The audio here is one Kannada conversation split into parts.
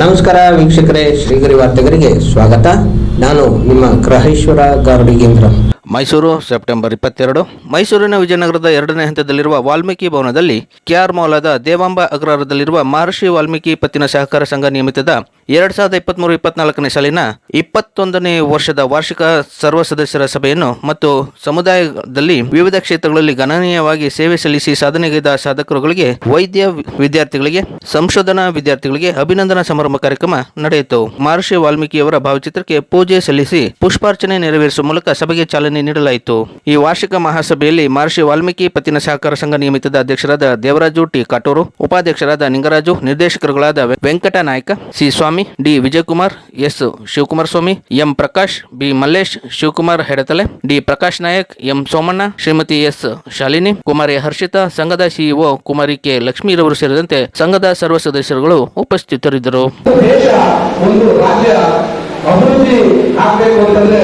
ನಮಸ್ಕಾರ ವೀಕ್ಷಕರೇ, ಶ್ರೀಗರಿ ವಾರ್ತೆಗರಿಗೆ ಸ್ವಾಗತ. ನಾನು ನಿಮ್ಮ ಗ್ರಹೇಶ್ವರ ಗಾರ್ಡಿಗೇಂದ್ರ ಮೈಸೂರು, ಸೆಪ್ಟೆಂಬರ್ ಇಪ್ಪತ್ತೆರಡು. ಮೈಸೂರಿನ ವಿಜಯನಗರದ ಎರಡನೇ ಹಂತದಲ್ಲಿರುವ ವಾಲ್ಮೀಕಿ ಭವನದಲ್ಲಿ ಕೆಆರ್ ಮೌಲಾದ ದೇವಾಂಬ ಅಗ್ರಹಾರದಲ್ಲಿರುವ ಮಹರ್ಷಿ ವಾಲ್ಮೀಕಿ ಪತ್ತಿನ ಸಹಕಾರ ಸಂಘ ನಿಯಮಿತದ ಎರಡ್ ಸಾವಿರದ ಇಪ್ಪತ್ತ್ಮೂರು ಇಪ್ಪತ್ನಾಲ್ಕನೇ ಸಾಲಿನ ಇಪ್ಪತ್ತೊಂದನೇ ವರ್ಷದ ವಾರ್ಷಿಕ ಸರ್ವ ಸದಸ್ಯರ ಸಭೆಯನ್ನು ಮತ್ತು ಸಮುದಾಯದಲ್ಲಿ ವಿವಿಧ ಕ್ಷೇತ್ರಗಳಲ್ಲಿ ಗಣನೀಯವಾಗಿ ಸೇವೆ ಸಲ್ಲಿಸಿ ಸಾಧನೆಗೈದ ಸಾಧಕರುಗಳಿಗೆ ವೈದ್ಯ ವಿದ್ಯಾರ್ಥಿಗಳಿಗೆ, ಸಂಶೋಧನಾ ವಿದ್ಯಾರ್ಥಿಗಳಿಗೆ ಅಭಿನಂದನಾ ಸಮಾರಂಭ ಕಾರ್ಯಕ್ರಮ ನಡೆಯಿತು. ಮಹರ್ಷಿ ವಾಲ್ಮೀಕಿಯವರ ಭಾವಚಿತ್ರಕ್ಕೆ ಪೂಜೆ ಸಲ್ಲಿಸಿ ಪುಷ್ಪಾರ್ಚನೆ ನೆರವೇರಿಸುವ ಮೂಲಕ ಸಭೆಗೆ ಚಾಲನೆ ನೀಡಲಾಯಿತು. ಈ ವಾರ್ಷಿಕ ಮಹಾಸಭೆಯಲ್ಲಿ ಮಹರ್ಷಿ ವಾಲ್ಮೀಕಿ ಪತ್ತಿನ ಸಹಕಾರ ಸಂಘ ನಿಯಮಿತದ ಅಧ್ಯಕ್ಷರಾದ ದೇವರಾಜು ಟಿ ಕಾಟೂರು, ಉಪಾಧ್ಯಕ್ಷರಾದ Ningaraju, ನಿರ್ದೇಶಕರುಗಳಾದ Venkata Naika C Swamy, D Vijayakumar, S Shivakumar Swamy M Prakash, B Mallesh, Shivakumar Hedatale, D Prakash Nayak, M Somanna, Shrimati S Shalini, Kumari Harshitha, ಸಂಘದ ಸಿಇಒ ಕುಮಾರಿ ಕೆ ಲಕ್ಷ್ಮೀರವರು ಸೇರಿದಂತೆ ಸಂಘದ ಸರ್ವ ಸದಸ್ಯರುಗಳು ಉಪಸ್ಥಿತರಿದ್ದರು. ದೇಶ ಒಂದು ರಾಜ್ಯ ಅಭಿವೃದ್ಧಿ ಆಗ್ಬೇಕು ಅಂತಂದ್ರೆ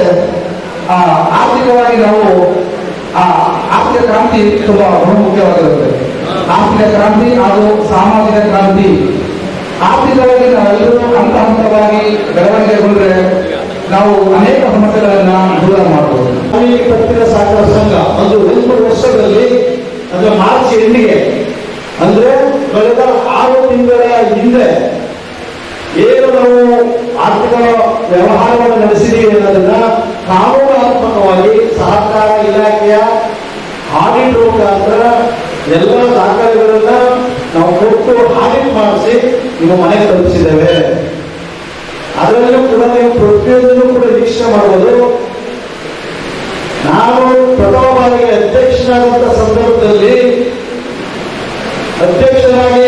ಆ, ಆರ್ಥಿಕವಾಗಿ ನಾವು ಆ ಆರ್ಥಿಕ ಕ್ರಾಂತಿ ತುಂಬಾ ಬಹುಮುಖ್ಯವಾಗಿರುತ್ತೆ ಆರ್ಥಿಕ ಕ್ರಾಂತಿ ಹಾಗೂ ಸಾಮಾಜಿಕ ಕ್ರಾಂತಿ. ಆರ್ಥಿಕವಾಗಿ ನಾವೆಲ್ಲರೂ ಹಂತ ಹಂತವಾಗಿ ಬೆಳವಣಿಗೆಗೊಂಡ್ರೆ ನಾವು ಅನೇಕ ಸಮಸ್ಯೆಗಳನ್ನ ದೂರ ಮಾಡಬಹುದು ಪತ್ತಿನ ಸಹಕಾರ ಸಂಘ ಒಂದು ಒಂದು ವರ್ಷದಲ್ಲಿ ಅಂದ್ರೆ ಮಾರ್ಚ್ ಎಂಡಿಗೆ ಅಂದ್ರೆ ಕಳೆದ ಆರು ತಿಂಗಳ ಹಿಂದೆ ಆರ್ಥಿಕ ವ್ಯವಹಾರವನ್ನು ನಡೆಸಿದೀವಿ ಅನ್ನೋದನ್ನ ಕಾನೂನಾತ್ಮಕವಾಗಿ ಸಹಕಾರ ಇಲಾಖೆಯ ಆಡಿಟ್ ಮುಖಾಂತರ ಎಲ್ಲ ದಾಖಲೆಗಳನ್ನ ನಾವು ಕೊಟ್ಟು ಆಡಿಟ್ ಮಾಡಿಸಿ ನಿಮ್ಮ ಮನೆಗೆ ತಲುಪಿಸಿದ್ದೇವೆ. ಅದರಲ್ಲೂ ಕೂಡ ನೀವು ಪ್ರತಿಯೊಂದನ್ನು ಕೂಡ ನಿರೀಕ್ಷೆ ಮಾಡುವುದು. ನಾನು ಪ್ರಥಮ ಬಾರಿಗೆ ಅಧ್ಯಕ್ಷನಾದಂತ ಸಂದರ್ಭದಲ್ಲಿ ಅಧ್ಯಕ್ಷರಾಗಿ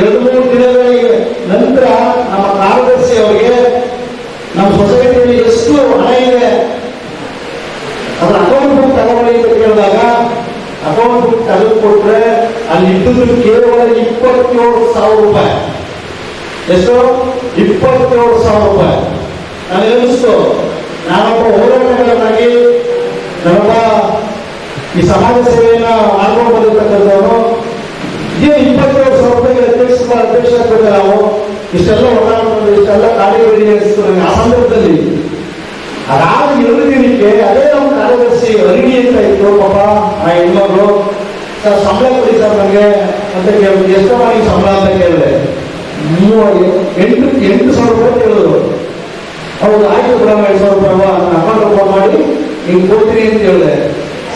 ಎರಡು ಮೂರು ದಿನಗಳಿಗೆ ನಂತರ ನಮ್ಮ ಕಾರ್ಯದರ್ಶಿ ಅವರಿಗೆ ನಮ್ಮ ಸೊಸೈಟಿಯಲ್ಲಿ ಎಷ್ಟು ಹಣ ಇದೆ ಅದರ ಅಕೌಂಟ್ ಬುಕ್ ತಗೊಳ್ಳಿ ಅಂತ ಕೇಳಿದಾಗ ಅಕೌಂಟ್ ಬುಕ್ ತೆಗೆದು ಕೊಟ್ರೆ ಅಲ್ಲಿ ಇದ್ದದ್ದು ಕೇವಲ ಇಪ್ಪತ್ತೇಳು ಸಾವಿರ ರೂಪಾಯಿ. ಎಷ್ಟು? ಇಪ್ಪತ್ತೇಳು ಸಾವಿರ ರೂಪಾಯಿ. ನನಗೆ ಅನಿಸ್ತು ನಾನೊಬ್ಬ ಹೋರಾಟಗಾರನಾಗಿ ನಮ್ಮ ಈ ಸಮಾಜ ಸೇವೆಯನ್ನ ಮಾಡ್ಕೊಂಡು ಬಂದಿರ್ತಕ್ಕಂಥವನು. ಇದೇ ಇಪ್ಪತ್ತೇಳು ಸಾವಿರ ರೂಪಾಯಿಗೆ ಅಧ್ಯಕ್ಷ ಅಧ್ಯಕ್ಷ ನಾವು. ಇಷ್ಟೆಲ್ಲ ಹೋರಾಟ, ಇಷ್ಟೆಲ್ಲ ಬಿಡಿ ಆ ಸಂದರ್ಭದಲ್ಲಿ ಅದಾದ ಎರಡು ದಿನಕ್ಕೆ ಅದೇ ನಮ್ಮ ಕಾರ್ಯದರ್ಶಿ ಅರಿಣಿ ಅಂತ ಇತ್ತು, ಪಾಪ ಆ ಹೆಣ್ಮಗಳು. ಸರ್, ಸಂಬಳ ಕೊಡಿ ಸರ್ ನನಗೆ ಅಂತ ಕೇಳಿದ್ರು. ಎಷ್ಟು ಮಾಡಿ ಸಂಬಳ ಅಂತ ಕೇಳಿದೆ. ಮೂವರು ಎಂಟು ಎಂಟು ಸಾವಿರ ರೂಪಾಯಿ ಕೇಳಿದ್ರು. ಅವ್ರು ಆಯ್ತು ಬಿಡಮ್ಮ, ಎರಡು ಸಾವಿರ ರೂಪಾಯಿ ನನ್ನ ಅಕೌಂಟ್ ಓಪನ್ ಮಾಡಿ ನೀವು ಕೊಡ್ತೀನಿ ಅಂತ ಹೇಳಿದೆ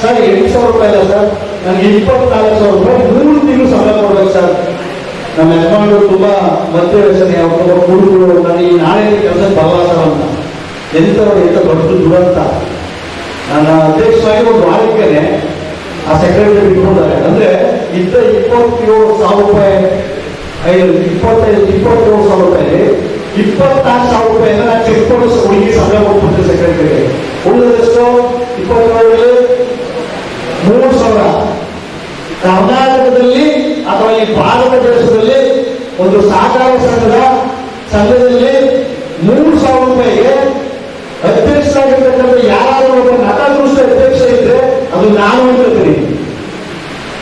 ಸರ್, ಎಂಟು ಸಾವಿರ ರೂಪಾಯಿ ಇಲ್ಲ ಸರ್, ನನಗೆ ಇಪ್ಪತ್ನಾಲ್ಕು ಸಾವಿರ ರೂಪಾಯಿ ಮೂರು ತಿಂಗಳು ಸಂಬಳ ಕೊಡ್ಬೇಕು ಸರ್. ನಮ್ಮ ಯಜಮಾನರು ತುಂಬಾ ಮಧ್ಯ ವ್ಯಸನೆ, ಅವ್ರು ಕೂಡ ನಾನು ಈ ನಾಳೆ ಕೆಲಸ ಬರಲ್ಲ ಸರ್ ಅಂತ ಎಂಥವ್ರು ಎಂಥ ದೊಡ್ಡ ದುರಂತ. ನನ್ನ ಅಧ್ಯಕ್ಷರಾಗಿ ಒಂದು ವಾರಕ್ಕೇನೆ ಆ ಸೆಕ್ರೆಟರಿ ಇಟ್ಕೊಂಡಾರೆ. ಅಂದ್ರೆ ಇದ್ದ ಇಪ್ಪತ್ತೇಳು ಸಾವಿರ ರೂಪಾಯಿ, ಐದು, ಇಪ್ಪತ್ತೈದು, ಇಪ್ಪತ್ತೇಳು ಸಾವಿರ ರೂಪಾಯಿ, ಇಪ್ಪತ್ತಾರು ಸಾವಿರ ರೂಪಾಯಿ ನಾನು ಚೆಕ್ ಕೊಡಿಸ್ ಹುಡುಗಿ ಕೊಟ್ಬಿಡ್ತೀನಿ ಸೆಕ್ರೆಟರಿಗೆ ಉಳಿದಷ್ಟು ಇಪ್ಪತ್ತೇಳರಲ್ಲಿ ಮೂರು ಸಾವಿರ ಕರ್ನಾಟಕದಲ್ಲಿ ಅಥವಾ ಈ ಭಾರತ ದೇಶದಲ್ಲಿ ಒಂದು ಸಹಕಾರ ಸಂಘದ ಸಂಘದಲ್ಲಿ ಮೂರು ಸಾವಿರ ರೂಪಾಯಿಗೆ ಅಧ್ಯಕ್ಷರಾಗಿರ್ತಕ್ಕಂಥ ಯಾರಾದರೂ ಒಬ್ಬ ನಟದೃಷ್ಟ ಅಧ್ಯಕ್ಷ ಇದ್ರೆ ಅದು ನಾನು ಅಂತೀನಿ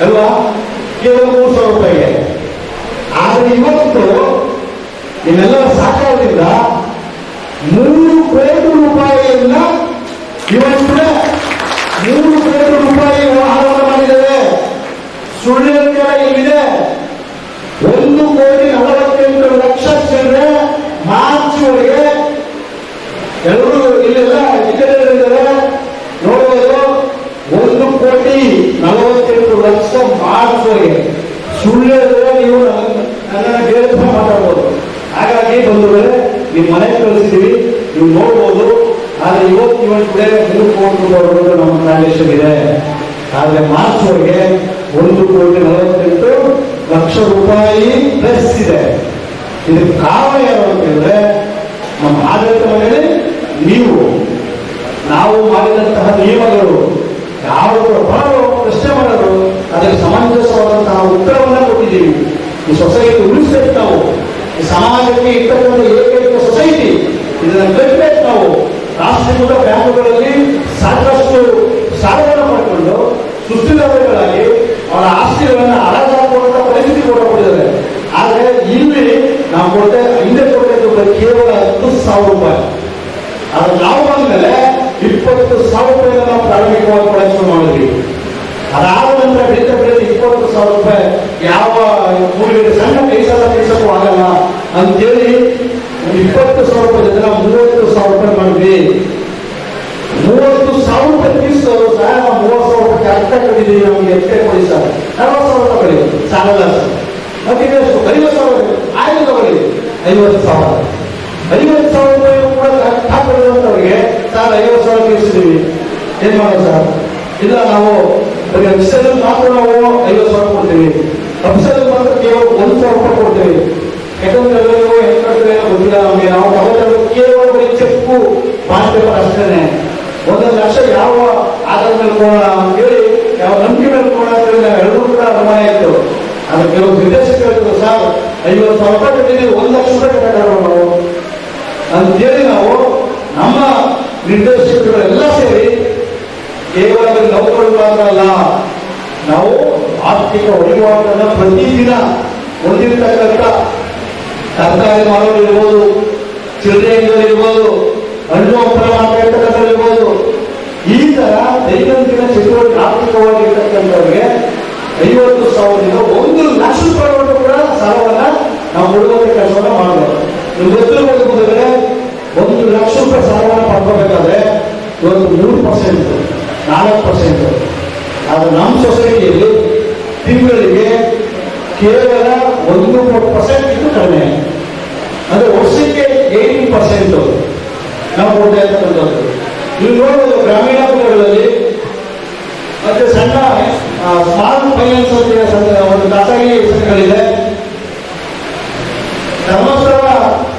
ಅಲ್ವಾ ಕೇವಲ ಮೂರು ಸಾವಿರ ರೂಪಾಯಿಗೆ ಆದ್ರೆ ಇವತ್ತು ನಿಮ್ಮೆಲ್ಲರ ಸಹಕಾರದಿಂದ ಮೂರು ಕೋಟಿ ರೂಪಾಯಿಯನ್ನ ಇವತ್ತು ಮೂರು ಕೋಟಿ ರೂಪಾಯಿ ವ್ಯವಹಾರವನ್ನು ಮಾಡಿದ್ದೇವೆ ಸುಳ್ಳಿನ ಇಲ್ಲಿದೆ. ಒಂದು ಕೋಟಿ ನಲವತ್ತೆಂಟು ಲಕ್ಷ ಜನರೆ ಮಾರ್ಚ್ ಒಳಗೆ ಎಲ್ಲರೂ ಇಲ್ಲೆಲ್ಲ ಇದ್ದಾರೆ. ನೋಡಬಹುದು ಒಂದು ಕೋಟಿ ನಲವತ್ತೆಂಟು ಲಕ್ಷ ಮಾರ್ಚ್ ಒಳಗೆ ಸುಳ್ಳು ನೀವು ನನ್ನ- ನನ್ನನ್ನು ಬೇರೆ ಮಾತಾಡ್ಬೋದು ಹಾಗಾಗಿ ಬಂಧುಗಳೇ ನಿಮ್ಮ ಮನೆಗೆ ನೀವು ನೋಡ್ಬೋದು. ಆದ್ರೆ ಇವತ್ತು ಇವತ್ತು ಮೂರು ಕೋಟಿ ರೂಪಾಯಿ ನಮ್ಮ ಟ್ರಾನ್ಸಾಕ್ಷನ್ ಇದೆ. ಆದ್ರೆ ಮಾರ್ಚ್ ಒಳಗೆ ಒಂದು ಕೋಟಿ ನಲವತ್ತೆಂಟು ಲಕ್ಷ ರೂಪಾಯಿ ಪ್ಲಸ್ ಇದೆ. ಇದಕ್ಕೆ ಕಾರಣ ಏನು ಅಂತ ಹೇಳಿದ್ರೆ, ನಮ್ಮ ಆಡಳಿತ ಮನೆಯಲ್ಲಿ ನೀವು, ನಾವು ಮಾಡಿದಂತಹ ನಿಯಮಗಳು ಯಾವ ಪ್ರಶ್ನೆ ಮಾಡೋದು ಅದಕ್ಕೆ ಸಮಂಜಸವಾದಂತಹ ಉತ್ತರವನ್ನ ಕೊಟ್ಟಿದ್ದೀವಿ. ಈ ಸೊಸೈಟಿ ಉಳಿಸ್ಬೇಕು ನಾವು. ಸಮಾಜಕ್ಕೆ ಇರ್ತಕ್ಕಂಥ ಏಕೈಕ ಸೊಸೈಟಿ ಇದನ್ನ ಕಟ್ಟಬೇಕು ನಾವು ರಾಷ್ಟ್ರೀಕೃತ ಬ್ಯಾಂಕುಗಳಲ್ಲಿ ಸಾಕಷ್ಟು ಸಾಲಗಳನ್ನು ಮಾಡಿಕೊಂಡು ಸುಸ್ಥಿರತೆಗಳಾಗಿ ಅವರ ಆಸ್ತಿಗಳನ್ನು ಅಳಗಾಕುವಂತ ಪರಿಸ್ಥಿತಿ ಕೊಟ್ಟಿದ್ದಾರೆ. ಆದರೆ ಇಲ್ಲಿ ನಾವು ಕೊಡದೆ ಹಿಂದೆ ಕೊಡಬೇಕು ಕೇವಲ ಹತ್ತು ಸಾವಿರ ರೂಪಾಯಿ. ಅದು ನಾವು ಬಂದ್ಮೇಲೆ ಇಪ್ಪತ್ತು ಸಾವಿರ ರೂಪಾಯಿ ನಾವು ಪ್ರಾರಂಭಿಕವಾಗಿ ಶುರು ಮಾಡಿದ್ವಿ. ಅದಾದ ನಂತರ ಸಾವಿರ ರೂಪಾಯಿ ಯಾವ ಮೂರು ಸಣ್ಣ ಕೆಲಸ ಕೆಲಸಕ್ಕೂ ಆಗಲ್ಲ ಅಂತೇಳಿ ಇಪ್ಪತ್ತು ಸಾವಿರ ರೂಪಾಯಿ ಜನ ಮೂವತ್ತು ಸಾವಿರ ರೂಪಾಯಿ ಮಾಡಿದ್ವಿ. ಮೂವತ್ತು ಸಾವಿರ ರೂಪಾಯಿ ಫೀಸ್ದವರು ಸಹ ನಾವು ಮೂವತ್ತು ಸಾವಿರ ರೂಪಾಯಿ ಅರ್ಥ ಕಟ್ಟಿದ್ದೀವಿ ನಮಗೆ, ಎಷ್ಟೇ ಕೊಡಿ ಸರ್? ನಲವತ್ತು ಸಾವಿರ ರೂಪಾಯಿ ಕೊಡಿ. ಸಾಲಲ್ಲ ಸರ್. ಮತ್ತೆ ಎಷ್ಟು ಐವತ್ತು ಸಾವಿರ ಆಯ್ತು ತಗೊಳ್ಳಿ. ಐವತ್ತು ಸಾವಿರ. ಐವತ್ತು ಸಾವಿರ ರೂಪಾಯಿ ಕೂಡ ಅವ್ರಿಗೆ. ಸರ್, ಐವತ್ತು ಸಾವಿರ ತೀರಿಸಿದ್ದೀವಿ ಏನ್ ಮಾಡೋದು ಸರ್? ಇಲ್ಲ, ನಾವು ಬರೀ ಅಫಿಸಲ್ ಮಾತ್ರ ನಾವು ಐವತ್ತು ಸಾವಿರ ಕೊಡ್ತೀವಿ. ಅಫಿಸಲ್ ಮಾತ್ರ ಕೇವಲ ಒಂದು ಸಾವಿರ ರೂಪಾಯಿ ಕೊಡ್ತೀವಿ. ಯಾಕಂದ್ರೆ ಎಲ್ಲರಿಗೂ ಹೆಂಗ್ ಕಟ್ಟಿದ್ರೆ ಗೊತ್ತಿಲ್ಲ ನಮಗೆ. ನಾವು ತಗೋತಾರೆ ಕೇವಲ ಬರೀ ಚೆಕ್ಕು ಪಾಸ್ ಪೇಪರ್ ಅಷ್ಟೇನೆ. ಒಂದೊಂದು ಲಕ್ಷ ಯಾವ ಆಧಾರದ ಮೇಲೆ ಕೊಡೋಣ ಅಂತೇಳಿ ಯಾವ ನಂಬಿಕೆ ಮೇಲೆ ಕೊಡೋಣ ಅಂತೇಳಿ ಕೂಡ ಅನುಮಾನ ಇತ್ತು. ಅದು ಕೆಲವು ನಿರ್ದೇಶಕರು ಹೇಳಿದ್ರು, ಸರ್, ಐವತ್ತು ಸಾವಿರ ರೂಪಾಯಿ ಕಟ್ಟಿದ್ದೀವಿ ಒಂದು ಲಕ್ಷ ರೂಪಾಯಿ ಕಟ್ಟೋಣ ನಾವು. ಅಂತೇಳಿ ನಾವು ನಮ್ಮ ನಿರ್ದೇಶಕರೆಲ್ಲ ಸೇರಿ ಕೇವಲ ನೌಕರರು ಮಾತ್ರ ಅಲ್ಲ, ನಾವು ಆರ್ಥಿಕ ವಹಿವಾಟನ್ನ ಪ್ರತಿದಿನ ಹೊಂದಿರತಕ್ಕಂಥ ತರಕಾರಿ ಮಾರೋರು ಇರ್ಬೋದು ಚಿಲ್ಲರೆ ಇರ್ಬೋದು, ಹಣ್ಣು ಹಂಪಲ ಮಾಡ್ತಾ ಇರ್ಬೋದು ಈ ತರ ದೈನಂದಿನ ಚಟುವಟಿಕೆ ಆರ್ಥಿಕವಾಗಿ ಇರ್ತಕ್ಕಂಥವ್ರಿಗೆ ಐವತ್ತು ಸಾವಿರದಿಂದ ಒಂದು ಲಕ್ಷ ರೂಪಾಯಿವರೆಗೂ ಕೂಡ ಸಾಲವನ್ನ ನಾವು ಕೊಡುವಂತ ಕೆಲಸವನ್ನ ಮಾಡಬೇಕು ಗೊತ್ತಿರಬಹುದು ಬಂದರೆ ಒಂದು ಲಕ್ಷ ರೂಪಾಯಿ ಸಾಲವನ್ನ ಪಡ್ಕೋಬೇಕಾದ್ರೆ ಇವತ್ತು ಮೂರು ಪರ್ಸೆಂಟ್ ನಾಲ್ಕು ಪರ್ಸೆಂಟ್. ಆದ್ರೆ ನಮ್ಮ ಸೊಸೈಟಿಯಲ್ಲಿ ತಿಂಗಳಿಗೆ ಕೇವಲ ಒಂದು ಮೂರು ಪರ್ಸೆಂಟ್ ಇದು ಕಡಿಮೆ. ಅಂದ್ರೆ ವರ್ಷಕ್ಕೆ ಏಯ್ಟೀನ್ ಪರ್ಸೆಂಟ್ ನಾವು ಕೊಡ್ತಾ ಇರ್ತಕ್ಕಂಥದ್ದು. ನೀವು ನೋಡಬಹುದು ಗ್ರಾಮೀಣ ಭಾಗಗಳಲ್ಲಿ ಮತ್ತೆ ಸಣ್ಣ ಸ್ಮಾಲ್ ಫೈನಾನ್ಸ್ ಅಂತ ಒಂದು ಖಾಸಗಿ ಸಂಘಗಳಿದೆ ಧರ್ಮಸ್ಥಳ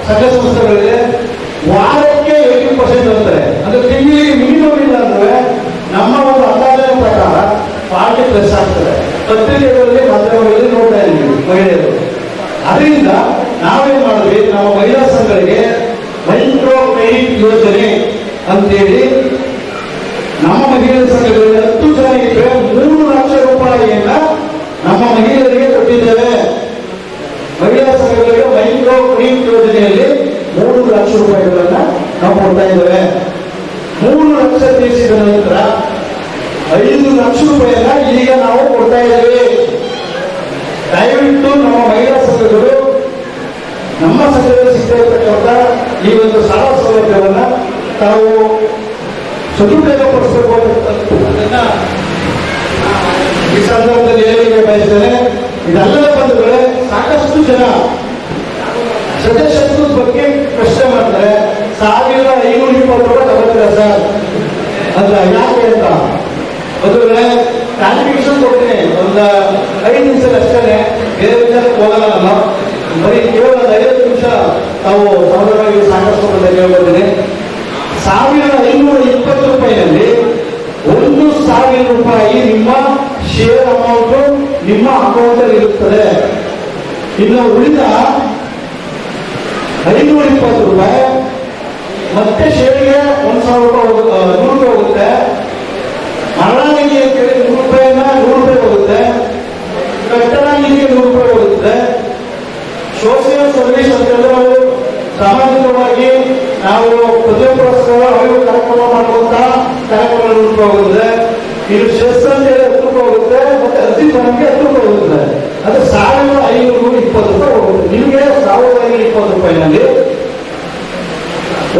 ಸಂಘ ಸಂಸ್ಥೆಗಳಿದೆ. ವಾರಕ್ಕೆ ಏಯ್ಟೀನ್ ಪರ್ಸೆಂಟ್ ಅಂತಾರೆ ಅಂದ್ರೆ ತಿಂಗಳಿಗೆ ಮಿನಿಮಮ್ ಇಲ್ಲ ಅಂದ್ರೆ ನಮ್ಮ ಒಂದು ಅಂದಾಜಿನ ಪ್ರಕಾರ ಫಾರ್ಟಿ ಪ್ಲಸ್ ಆಗ್ತದೆ ಪತ್ರಿಕೆಗಳಲ್ಲಿ ಮಾಧ್ಯಮಗಳಲ್ಲಿ ನೋಡ್ತಾ ಇದ್ದೀವಿ ಮಹಿಳೆಯರು ಅದರಿಂದ ನಾವೇನ್ ಮಾಡಿದ್ವಿ ನಮ್ಮ ಮಹಿಳಾ ಸಂಘಗಳಿಗೆ ಮೈಕ್ರೋ ಕ್ರೆಡಿಟ್ ಯೋಜನೆ ಅಂತೇಳಿ ನಮ್ಮ ಮಹಿಳೆಯರ ಸಂಘಗಳಲ್ಲಿ ಹತ್ತು ಜನರಿಗೆ ಮೂರು ಲಕ್ಷ ರೂಪಾಯಿಯನ್ನ ನಮ್ಮ ಮಹಿಳೆಯರಿಗೆ ಕೊಟ್ಟಿದ್ದೇವೆ ಮಹಿಳಾ ಸಂಘಗಳಿಗೆ ಮೈಕ್ರೋ ಯೋಜನೆಯಲ್ಲಿ ಮೂರು ಲಕ್ಷ ರೂಪಾಯಿಗಳನ್ನ ನಾವು ಕೊಡ್ತಾ ಇದ್ದೇವೆ. ಮೂರು ಲಕ್ಷ ತೀರಿಸಿದ ನಂತರ ಐದು ಲಕ್ಷ ರೂಪಾಯಿಯನ್ನ ಈಗ ನಾವು ಕೊಡ್ತಾ ಇದ್ದೇವೆ. ದಯವಿಟ್ಟು ನಮ್ಮ ಮಹಿಳಾ ಸಂಘಗಳು, ನಮ್ಮ ಸಂಘದಲ್ಲಿ ಸಿಗ್ತಾ ಈ ಒಂದು ಸಾಲ ಸೌಲಭ್ಯವನ್ನ ತಾವು ಸದುಪಯೋಗಪಡಿಸಬೇಕು ಅನ್ನೋದನ್ನ ಈ ಸಂದರ್ಭದಲ್ಲಿ ಹೇಳಲಿಕ್ಕೆ ಬಯಸ್ತೇನೆ. ಇದೆಲ್ಲದ ಬಂಧುಗಳೇ ಸಾಕಷ್ಟು ಜನ ಸದಸ್ಯತ್ವದ ಬಗ್ಗೆ ಪ್ರಶ್ನೆ ಮಾಡಿದ್ರೆ ಸಾವಿರದ ಐನೂರ ಇಪ್ಪತ್ತು ರೂಪಾಯಿ ತಗೋತೀರಾ ಸರ್? ಅಂತ ಯಾಕೆ ಅಂತ? ಬಂಧುಗಳೇ ಕ್ಲಾರಿಫಿಕೇಶನ್ ಕೊಡ್ತೀನಿ. ಒಂದು ಐದು ನಿಮಿಷ ಅಷ್ಟೇ ಬೇರೆ ವಿಚಾರಕ್ಕೆ ಹೋಗಲ್ಲ. ಬರೀ ಕೇವಲ ಐವತ್ತು ನಿಮಿಷ ತಾವು ಸಹೋದರವಾಗಿ ಸಾಕಷ್ಟು ಬಂದ ಕೇಳ್ಕೊತೀನಿ ಸಾವಿರದ ಐನೂರ ಇಪ್ಪತ್ತು ರೂಪಾಯಿನಲ್ಲಿ ಒಂದು ಸಾವಿರ ರೂಪಾಯಿ ನಿಮ್ಮ ಶೇರ್ ಅಮೌಂಟ್ ನಿಮ್ಮ ಅಕೌಂಟ್ ಅಲ್ಲಿ ಇರುತ್ತದೆ. ಇನ್ನು ಉಳಿದ ಐನೂರ ಇಪ್ಪತ್ತು ರೂಪಾಯಿ. ಮತ್ತೆ ಶೇರಿಗೆ ಒಂದ್ ಸಾವಿರ ರೂಪಾಯಿ ನೂರು ರೂಪಾಯಿ ಹೋಗುತ್ತೆ. ಮರಣ ಅಂತೇಳಿ ನೂರು ರೂಪಾಯಿನ ನೂರು ರೂಪಾಯಿ ಹೋಗುತ್ತೆ. ಕಟ್ಟಡ ನಿಧಿಗೆ ನೂರು ರೂಪಾಯಿ ಹೋಗುತ್ತೆ. ಸೋಷಿಯಲ್ ಸರ್ವಿಸ್ ಅಂತಂದ್ರೆ ಅವರು ಸಾಮಾಜಿಕವಾಗಿ ನಾವು ಪ್ರತಿಯೊಬ್ಬರ ಅರಿವು ಕಾರ್ಯಕ್ರಮ ಮಾಡುವಂತ ಕಾರ್ಯಕ್ರಮ ನೂರು ರೂಪಾಯಿ ಹೋಗುತ್ತೆ. ಇದು ಶೆಸ್ ಅಂತ ಹೇಳಿ ಹತ್ತು ರೂಪಾಯಿ ಹೋಗುತ್ತೆ. ಮತ್ತೆ ಅರ್ಜಿ ಫಂಡ್ಗೆ ಹತ್ತು ರೂಪಾಯಿ ಹೋಗುತ್ತೆ. ಅದು ಸಾವಿರದ ಐನೂರು ಇಪ್ಪತ್ತು ರೂಪಾಯಿ ಹೋಗುತ್ತೆ. ನಿಮಗೆ ಸಾವಿರದ ಐನೂರ ಇಪ್ಪತ್ತು ರೂಪಾಯಿನಲ್ಲಿ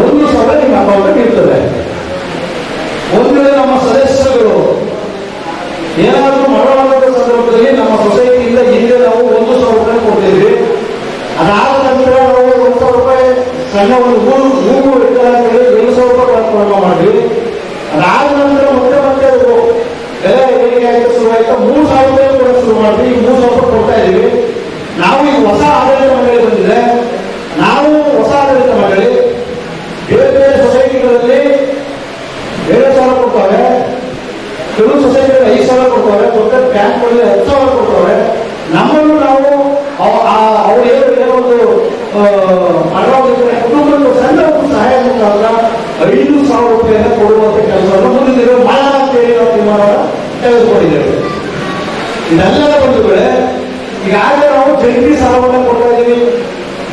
ಒಂದು ಸಾವಿರ ನಿಮ್ಮ ಅಕೌಂಟ್ ಇರ್ತದೆ. ಒಂದು ವೇಳೆ ನಮ್ಮ ಸದಸ್ಯರುಗಳು ಏನಾದರೂ ಮಾಡುವಂತ ಸಂದರ್ಭದಲ್ಲಿ ನಮ್ಮ ಸೊಸೈಟಿಯಿಂದ ಹಿಂದೆ ನಾವು ಒಂದು ಸಾವಿರ ರೂಪಾಯಿ ಕೊಡ್ತಿದ್ವಿ ಅದಾದ ನಂತರ ನಾವು ಒಂದು ಸಾವಿರ ರೂಪಾಯಿ ಸಣ್ಣ ಒಂದು ಮೂರು ಮೂರು ಹೇಳಿ ಎರಡು ಸಾವಿರ ರೂಪಾಯಿ ಪ್ರಾರಂಭ ಮಾಡಿದ್ವಿ. ಅದಾದ ನಂತರ ಮತ್ತೆ ಮತ್ತೆ ಅವರು ಬೆಲೆ ಏರಿಕೆ ಆಯ್ತು ಶುರು ಆಯ್ತಾ? ಮೂರು ಸಾವಿರ ರೂಪಾಯಿ ಕೂಡ ಶುರು ಮಾಡಿದ್ವಿ. ಈಗ ಮೂರು ಸಾವಿರ ರೂಪಾಯಿ ಕೊಡ್ತಾ ಇದ್ದೀವಿ. ನಾವು ಈಗ ಹೊಸ ಆಡಳಿತ ಮಂಡಳಿ ಬಂದಿದೆ ನಾವು ಹೊಸ ಆಡಳಿತ ಮಂಡಳಿ ಬೇರೆ ಬೇರೆ ಸೊಸೈಟಿಗಳಲ್ಲಿ ಏಳು ಸಾವಿರ ಕೊಡ್ತಾರೆ ಕೆಲವು ಸೊಸೈಟಿಗಳು ಐದು ಸಾವಿರ ಕೊಡ್ತಾರೆ ದೊಡ್ಡ ಬ್ಯಾಂಕ್ಗಳಲ್ಲಿ ಹತ್ತು ಸಾವಿರ ಕೊಡ್ತಾರೆ ನಮ್ಮನ್ನು ನಾವು ಅವ- ಆ- ಅವ್ರು ಏನು ಏನೋ ಒಂದು ಮಾಡೋದಿದ್ರೆ ಕುಟುಂಬಕ್ಕೆ ಸಣ್ಣ ಒಂದು ಸಹಾಯ ಮುಖಾಂತರ ಐದು ಸಾವಿರ ರೂಪಾಯಿನ ಕೊಡುವಂತ ಕೆಲಸವನ್ನು ಮುಂದಿನ ಮಾಡೋಣ ಅಂತೇಳಿ ನಾವು ತೀರ್ಮಾನ ತೆಗೆದುಕೊಂಡಿದ್ದೇವೆ ಇದೆಲ್ಲದ ಬಂಧುಗಳೇ ಈಗಾಗಲೇ ನಾವು ಜಂಟಿ ಸಾಲವನ್ನು ಕೊಡ್ತಾ ಇದ್ದೀವಿ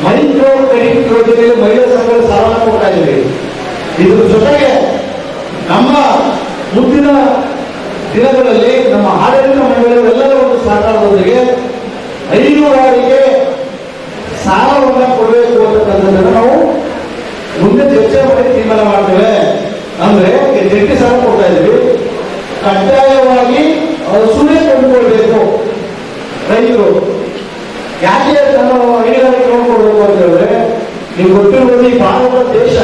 ಮೈಕ್ರೋ ಕ್ರೆಡಿಟ್ ಯೋಜನೆಯಲ್ಲಿ ಮಹಿಳಾ ಸಂಘಗಳ ಸಾಲವನ್ನು ಕೊಡ್ತಾ ಇದ್ದೀವಿ ಇದ್ರ ಜೊತೆಗೆ ನಮ್ಮ ಮುಂದಿನ ದಿನಗಳಲ್ಲಿ, ನಮ್ಮ ಆಡಳಿತ ಮಂಡಳಿಗಳೆಲ್ಲರ ಒಂದು ಸಹಕಾರದೊಂದಿಗೆ ಬಾರಿಗೆ ಸಾಲವನ್ನು ಕೊಡಬೇಕು ಅಂತಕ್ಕಂಥದ್ದನ್ನು ನಾವು ಮುಂದೆ ಚರ್ಚೆ ಮಾಡಿ ತೀರ್ಮಾನ ಮಾಡ್ತೇವೆ. ಅಂದ್ರೆ ಜಂಟಿ ಸಾಲ ಕೊಡ್ತಾ ಇದ್ವಿ. ಕಡ್ಡಾಯವಾಗಿ ಸುಳ್ಳೆ ಕೊಂಡುಕೊಳ್ಬೇಕು. ರೈತರು, ಯಾಕೆ ತನ್ನ ಹೈನುಗಾರಿಕೆ ನೋಡ್ಕೊಳ್ಬೇಕು ಅಂತ ಹೇಳಿದ್ರೆ ನೀವು ಗೊತ್ತಿರುವುದು ಈ ಭಾರತ ದೇಶ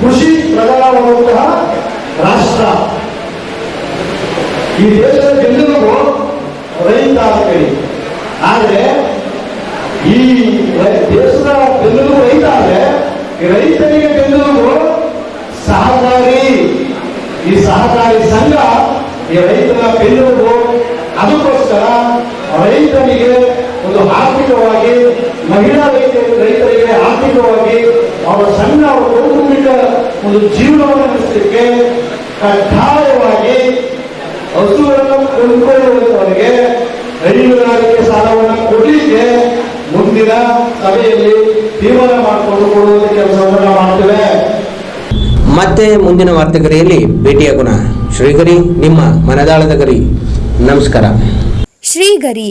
ಕೃಷಿ ಪ್ರಧಾನವಾದಂತಹ ರಾಷ್ಟ್ರ. ಈ ದೇಶದ ಬೆನ್ನೆಲುಬು ರೈತ ಹೇಳಿ ಆದ್ರೆ ಈ ದೇಶದ ಬೆನ್ನೆಲುಬು ರೈತ ಆದ್ರೆ ರೈತರಿಗೆ ಬೆನ್ನೆಲುಬು ಸಹಕಾರಿ. ಈ ಸಹಕಾರಿ ಸಂಘ ಈ ರೈತರ ಬೆನ್ನೆಲುಬು ಅದಕ್ಕೋಸ್ಕರ ರೈತನಿಗೆ ಒಂದು ಆರ್ಥಿಕವಾಗಿ ಮಹಿಳಾ ರೈತರು ರೈತರಿಗೆ ಆರ್ಥಿಕವಾಗಿ ಅವರ ಸಣ್ಣ ಅವರ ಕೌಟುಂಬಿಕ ಒಂದು ಜೀವನವನ್ನು ನಡೆಸಲಿಕ್ಕೆ ಕಡ್ಡಾಯವಾಗಿ ಹಸುಗಳನ್ನು ಕೊಂಡುಕೊಳ್ಳುವಂತವರಿಗೆ ಹೈನುಗಾರಿಕೆ ಸಾಲವನ್ನು ಕೊಡಲಿಕ್ಕೆ ಮುಂದಿನ ಸಭೆಯಲ್ಲಿ ತೀರ್ಮಾನ ಮಾಡಿಕೊಂಡು ಕೊಡುವಂತ ಕೆಲಸವನ್ನು ಮಾಡ್ತೇವೆ. ಮತ್ತೆ ಮುಂದಿನ ವಾರ್ತೆಗರಿಯಲ್ಲಿ ಭೇಟಿಯಾಗೋಣ ಶ್ರೀಗರಿ ನಿಮ್ಮ ಮನದಾಳದ ಗರಿ. ನಮಸ್ಕಾರ. ಶ್ರೀಗರಿ